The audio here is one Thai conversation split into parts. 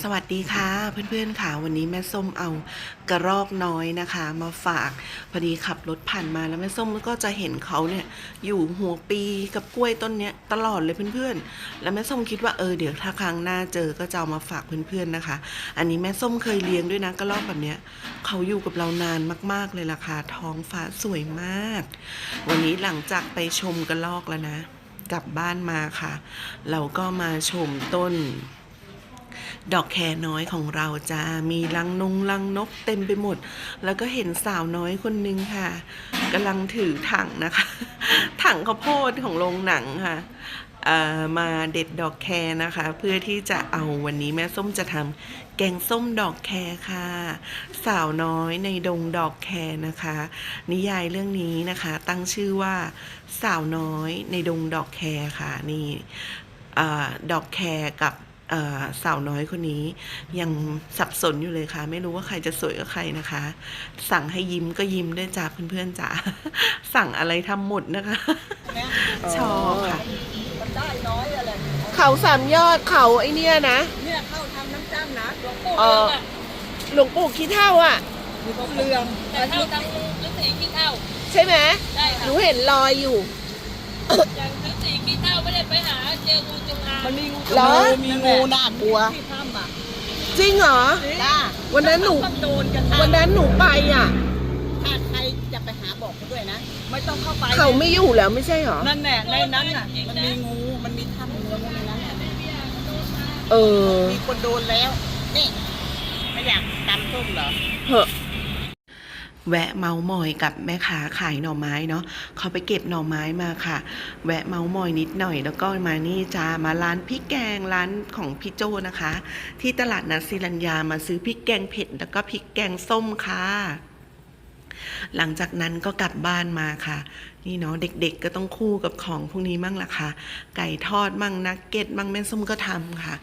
สวัสดีค่ะเพื่อนๆค่ะ วันนี้แม่ส้มเอากระรอกน้อยนะคะ มาฝากพอดีขับรถผ่านมาแล้วแม่ส้มก็จะเห็นเขาเนี่ยอยู่หัวปีกับกล้วยต้นเนี้ยตลอดเลยเพื่อนๆ แล้วแม่ส้มคิดว่าเออเดี๋ยวถ้าครั้งหน้าเจอก็จะเอามาฝากเพื่อนๆนะคะ อันนี้แม่ส้มเคยเลี้ยงด้วยนะกระรอกแบบเนี้ยเขาอยู่กับเรานานมากๆเลยล่ะค่ะท้องฟ้าสวยมาก วันนี้หลังจากไปชมกระรอกแล้วนะ กลับบ้านมาค่ะ เราก็มาชมต้น ดอกแคน้อยของเราจะมีรังนงรังนกเต็มไปหมด แล้วก็เห็นสาวน้อยคนหนึ่งค่ะกำลังถือถังนะคะ ถังข้าวโพดของโรงหนังค่ะมาเด็ดดอกแคนะคะ เพื่อที่จะเอาวันนี้แม่ส้มจะทำแกงส้มดอกแคค่ะ สาวน้อยในดงดอกแคนะคะ นิยายเรื่องนี้นะคะ ตั้งชื่อว่าสาวน้อยในดงดอกแคค่ะนี่อดอกแคกับ สาวน้อยคนนี้ ยังสับสนอยู่เลยค่ะ ไม่รู้ว่าใครจะสวยกับใครนะคะ สั่งให้ยิ้มก็ยิ้มด้วยจ้าเพื่อนๆจ้าสั่งอะไรทำหมดนะคะ ชอบค่ะมันได้น้อยอะไรเขาสามยอดเขาไอเนี้ยนะเนี่ยเข้าทำน้ำจ้ำนะหลวงปู่เออหลวงปู่ขี้เท่าอะอยู่กับเรืองแต่เท่าทั้งฤาษีขี้เท่าใช่ไหมได้หค่ะนูเห็นรอยอยู่ อย่างฤาษีขี้เท่าไม่ได้ไปหาเจองูจงอางมันมีงูเหรอ มีงูน่ากลัวที่ถ้ำอะจริงเหรอ จ้าวันนั้นหนูต้องโดนกันวันนั้นหนูไปอะ ถ้าใครจะไปหาบอกเขาด้วยนะ ไม่ต้องเข้าไปเขาไม่อยู่แล้วไม่ใช่เหรอ นั่นแหละในนั้นน่ะ มันมีงู มันมีถ้ำงูในนั้นน่ะเออ มีคนโดนแล้ว นี่ไม่อยากตำส้มเหรอ เหอะ แวะเมาส์มอยกับแม่ค้าขายหน่อไม้เนาะเขาไปเก็บหน่อไม้มาค่ะ แวะเมาส์มอยนิดหน่อย แล้วก็มานี่จ้ามาร้านพริกแกงร้านของพี่โจนะคะ ที่ตลาดนัดศิลัญญามาซื้อพริกแกงเผ็ดแล้วก็พริกแกงส้มค่ะหลังจากนั้นก็กลับบ้านมาค่ะ นี่เนาะเด็กๆก็ต้องคู่กับของพวกนี้มั่งล่ะค่ะ ไก่ทอดมั่งนักเก็ตมั่งแม่ส้มก็ทำค่ะ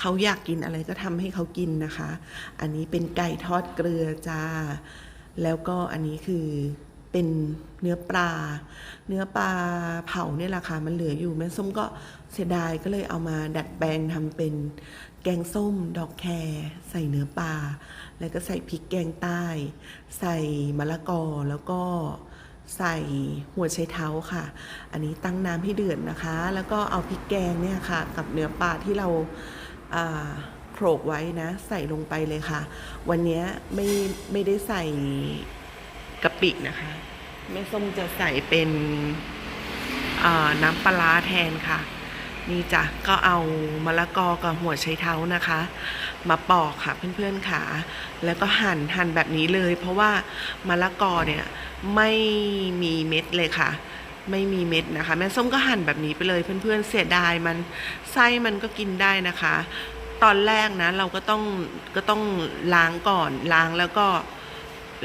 เขาอยากกินอะไรก็ทำให้เขากินนะคะ อันนี้เป็นไก่ทอดเกลือจ้า แล้วก็อันนี้คือเป็นเนื้อปลา เนื้อปลาเผาเนี่ยแหละค่ะมันเหลืออยู่แม่ส้มก็เสียดายก็เลยเอามาดัดแปลงทำเป็นแกงส้มดอกแครใส่เนื้อปลา แล้วก็ใส่พริกแกงใต้ ใส่มะละกอแล้วก็ใส่หัวไชเท้าค่ะ อันนี้ตั้งน้ำให้เดือดนะคะ แล้วก็เอาพริกแกงเนี่ยค่ะ กับเนื้อปลาที่เราอ่า โขลกไว้นะ ใส่ลงไปเลยค่ะ วันนี้ไม่ไม่ได้ใส่กะปินะคะ แม่ส้มจะใส่เป็นน้ำปลาแทนค่ะ นี่จ้ะก็เอามะละกอกับหัวไชเท้านะคะ มาปอกค่ะเพื่อนๆค่ะ แล้วก็หั่นหั่นแบบนี้เลย เพราะว่ามะละกอเนี่ยไม่มีเม็ดเลยค่ะไม่มีเม็ดนะคะ แม่ส้มก็หั่นแบบนี้ไปเลยเพื่อนๆเสียดายมันไส้มันก็กินได้นะคะ ตอนแรกนะ เราก็ต้องก็ต้องล้างก่อนล้างแล้วก็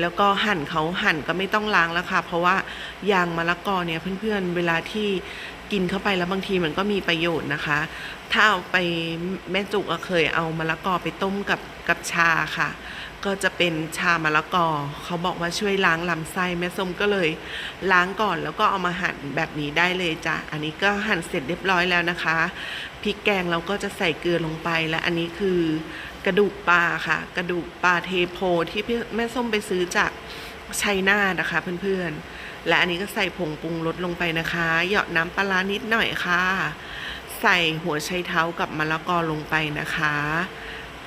แล้วก็หั่นเขาหั่นก็ไม่ต้องล้างแล้วค่ะ เพราะว่ายางมะละกอเนี่ยเพื่อนๆ เวลาที่กินเข้าไปแล้วบางทีมันก็มีประโยชน์นะคะ ถ้าเอาไปแม่จุกเคยเอามะละกอไปต้มกับกับชาค่ะ ก็จะเป็นชามะละกอ เขาบอกว่าช่วยล้างลำไส้แม่ส้มก็เลยล้างก่อนแล้วก็เอามาหั่นแบบนี้ได้เลยจ้ะ อันนี้ก็หั่นเสร็จเรียบร้อยแล้วนะคะ พริกแกงเราก็จะใส่เกลือลงไปและอันนี้คือกระดูกปลาค่ะ กระดูกปลาเทโพที่แม่ส้มไปซื้อจากชัยนาทนะคะเพื่อนๆ และอันนี้ก็ใส่ผงปรุงรสลงไปนะคะ เหยาะน้ำปลานิดหน่อยค่ะ ใส่หัวไชเท้ากับมะละกอลงไปนะคะ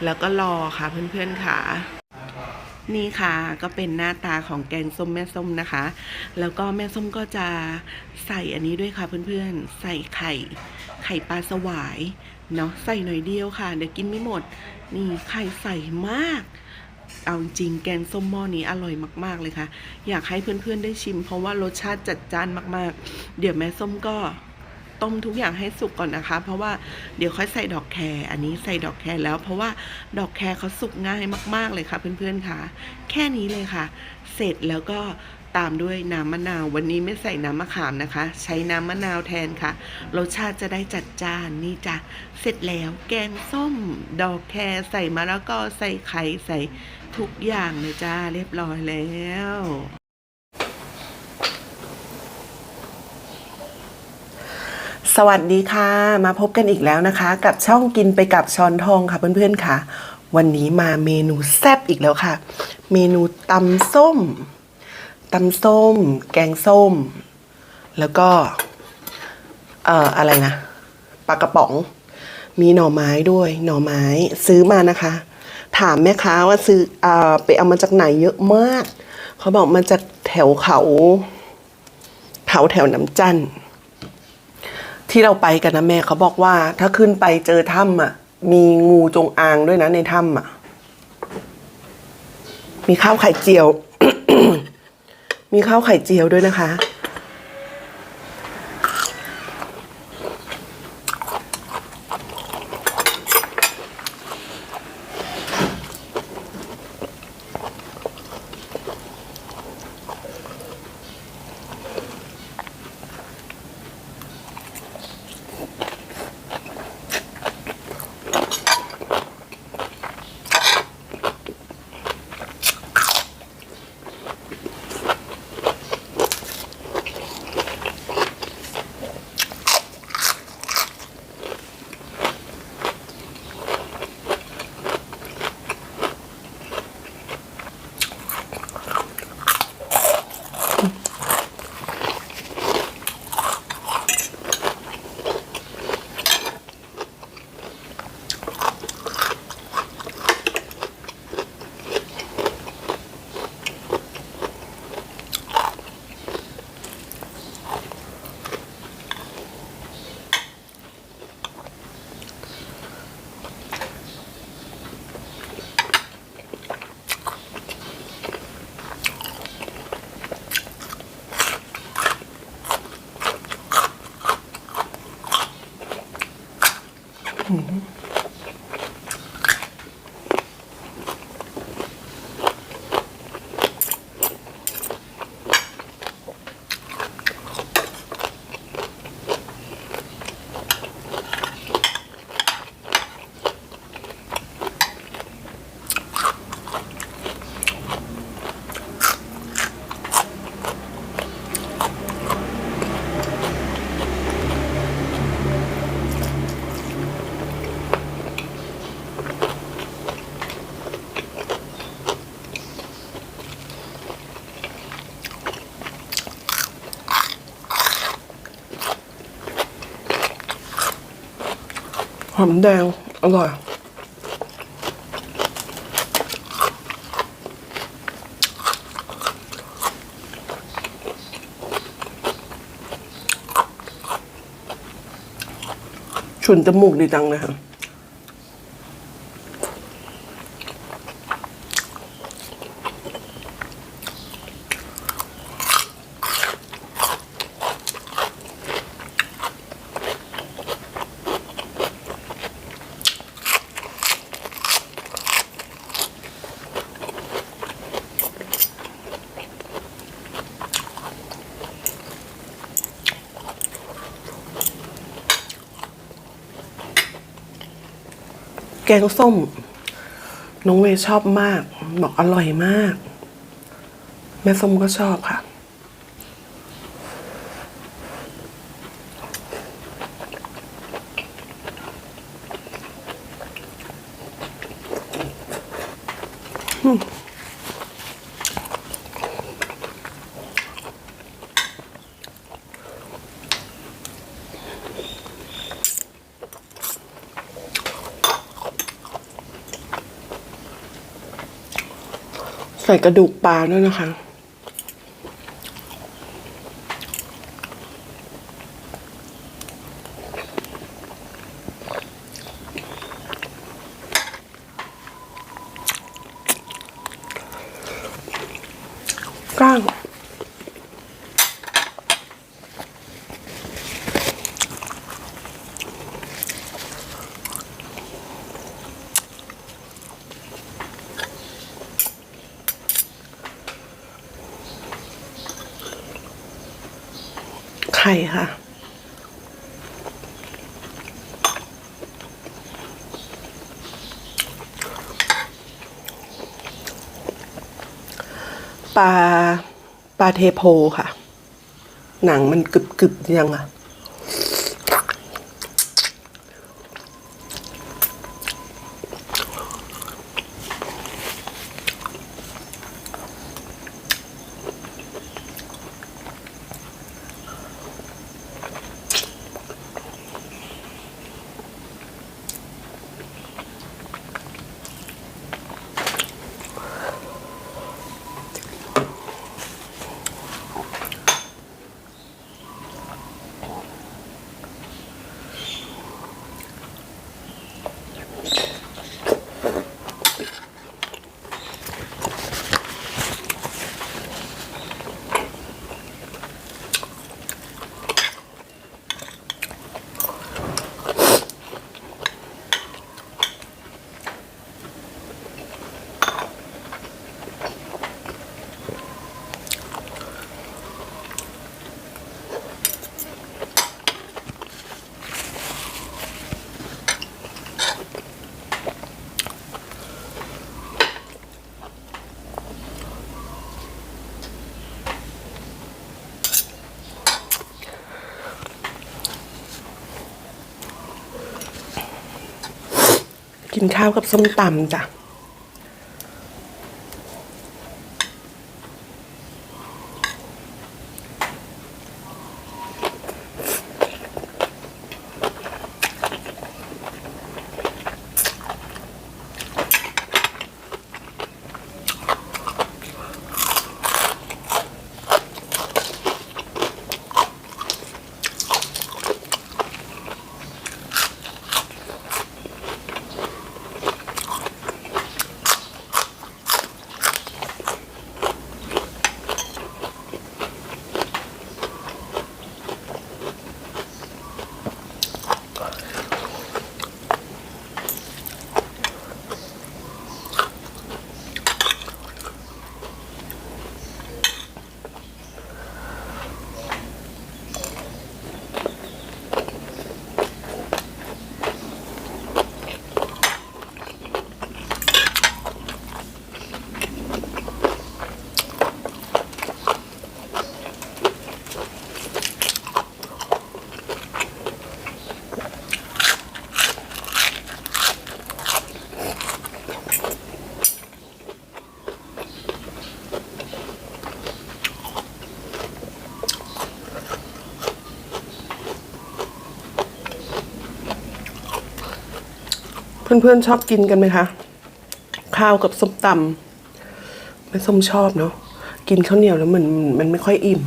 แล้วก็รอค่ะเพื่อนๆค่ะ นี่ค่ะ ก็เป็นหน้าตาของแกงส้มแม่ส้มนะคะ แล้วก็แม่ส้มก็จะใส่อันนี้ด้วยค่ะเพื่อนๆ ใส่ไข่ ไข่ปลาสวายเนาะใส่หน่อยเดียวค่ะ เดี๋ยวกินไม่หมด นี่ไข่ใส่มากเอาจริงแกงส้มหม้อนี้อร่อยมาก ๆ เลยค่ะ อยากให้เพื่อน ๆ ได้ชิม เพราะว่ารสชาติจัดจ้านมาก ๆ เดี๋ยวแม่ส้มก็ ต้มทุกอย่างให้สุกก่อนนะคะ เพราะว่าเดี๋ยวค่อยใส่ดอกแครอันนี้ใส่ดอกแครแล้ว เพราะว่าดอกแครเขาสุกง่ายมาก ๆเลยค่ะ เพื่อนๆค่ะ แค่นี้เลยค่ะ เสร็จแล้วก็ตามด้วยน้ำมะนาว วันนี้ไม่ใส่น้ำมะขามนะคะ ใช้น้ำมะนาวแทนค่ะรสชาติจะได้จัดจ้านนี่จ้ะเสร็จแล้วแกงส้ม ดอกแครใส่มะละกอใส่ไข่ใส่ทุกอย่างเลยจ้าเรียบร้อยแล้ว สวัสดีค่ะ มาพบกันอีกแล้วนะคะ กับช่องกินไปกับช้อนทองค่ะเพื่อนๆค่ะ วันนี้มาเมนูแซ่บอีกแล้วค่ะ เมนูตำส้มตำส้ม แกงส้ม แล้วก็ เอ่ออะไรนะปลากระป๋อง มีหน่อไม้ด้วย หน่อไม้ซื้อมานะคะ ถามแม่ค้าว่าซื้อเอ่อไปเอามาจากไหนเยอะมาก เขาบอกมาจากแถวเขาเขาแถวน้ำจันทน์ ที่เราไปกันนะแม่เขาบอกว่า ถ้าขึ้นไปเจอถ้ำอะ มีงูจงอางด้วยนะในถ้ำอะ มีข้าวไข่เจียว มีข้าวไข่เจียวด้วยนะคะ อมแดง อร่อย ฉุนจมูกดีจังเลยค่ะ งส้ม น้องเวชอบมากบอกอร่อยมาก แม่ส้มก็ชอบค่ะ อืม กระดูกปลาด้วยนะคะ ก้าง ไข่ค่ะ ปลาปลาเทโพค่ะ หนังมันกรึบกรึบๆยังอะ กินข้าวกับส้มตำจ้ะ เพื่อนๆชอบกินกันไหมคะ ข้าวกับส้มตำไม่ส้มชอบเนาะกินข้าวเหนียวแล้วเหมือนมันไม่ค่อยอิ่ม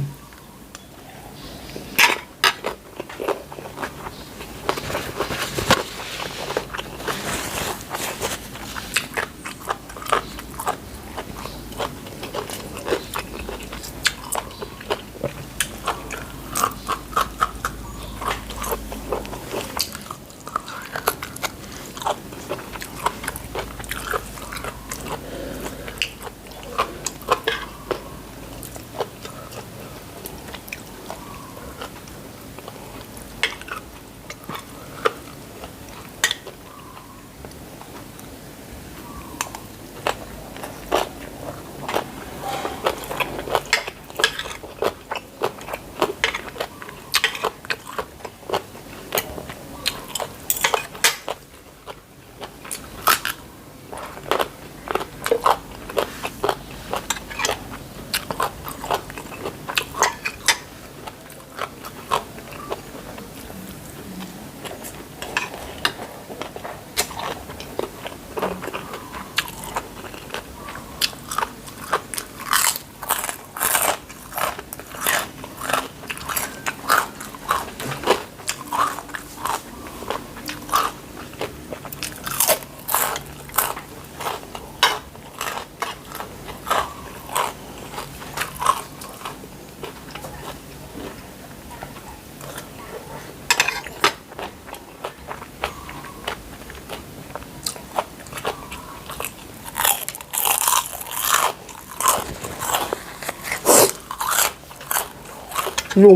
ลุ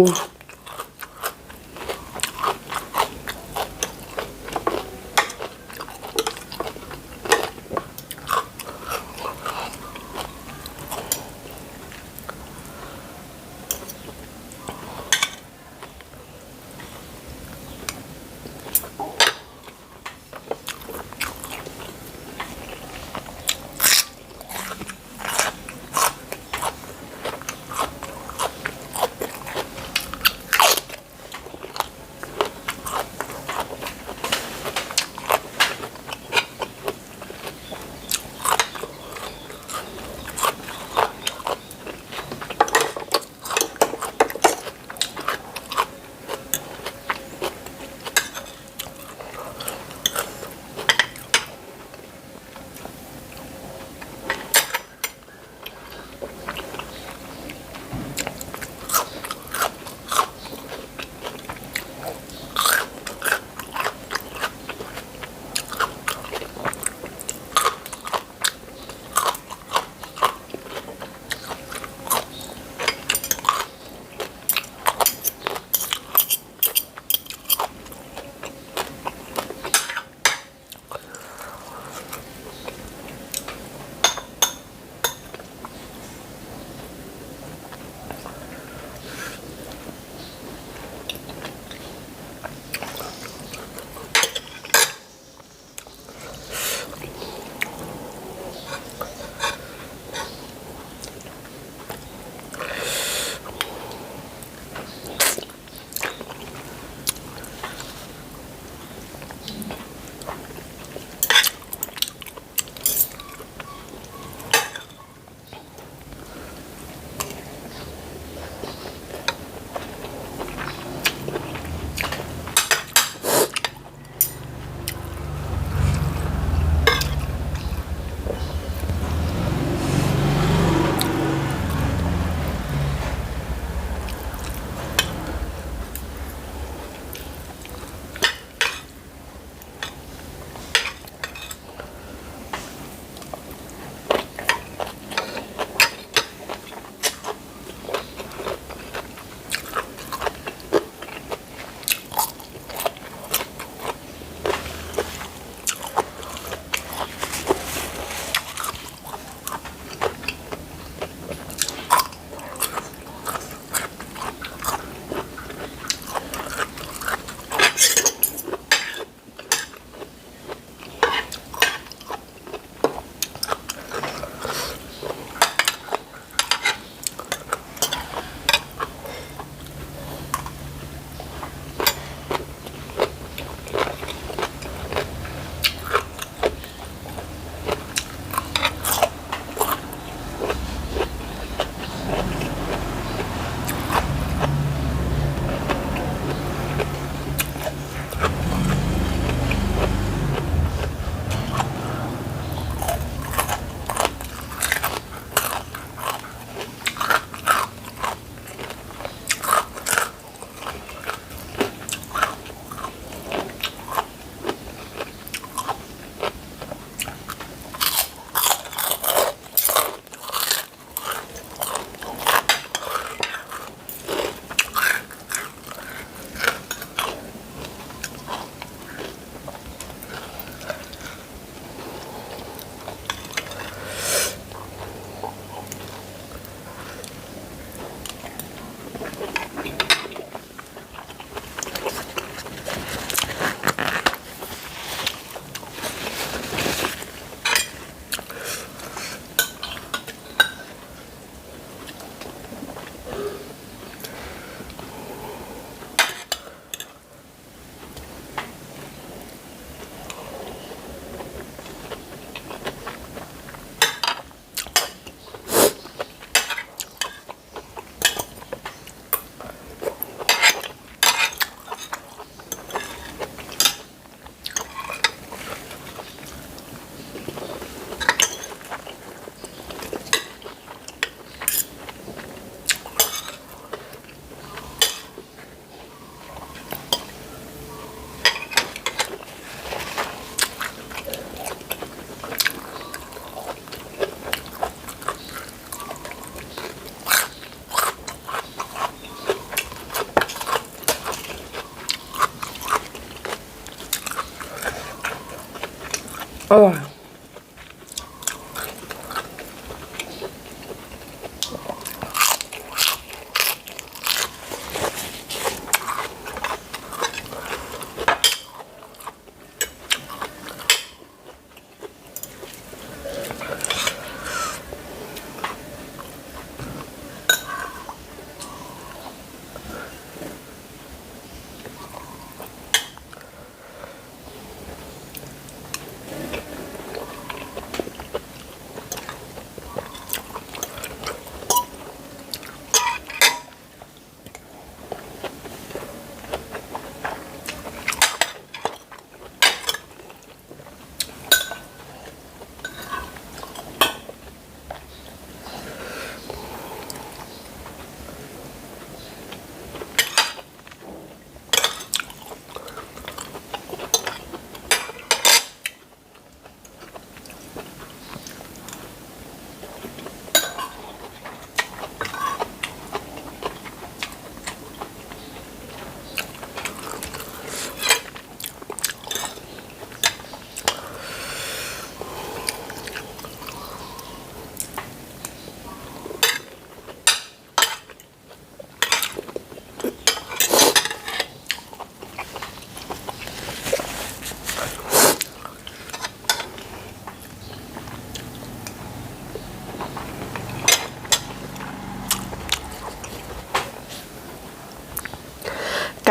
ง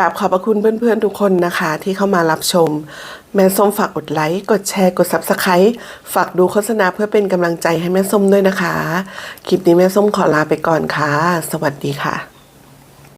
ราบขอบพระคุณเพื่อนๆทุกคนนะคะ ที่เข้ามารับชม แม่ส้มฝากกดไลค์กดแชร์กด Subscribe ฝากดูโฆษณาเพื่อเป็นกำลังใจให้แม่ส้มด้วยนะคะ คลิปนี้แม่ส้มขอลาไปก่อนค่ะ สวัสดีค่ะ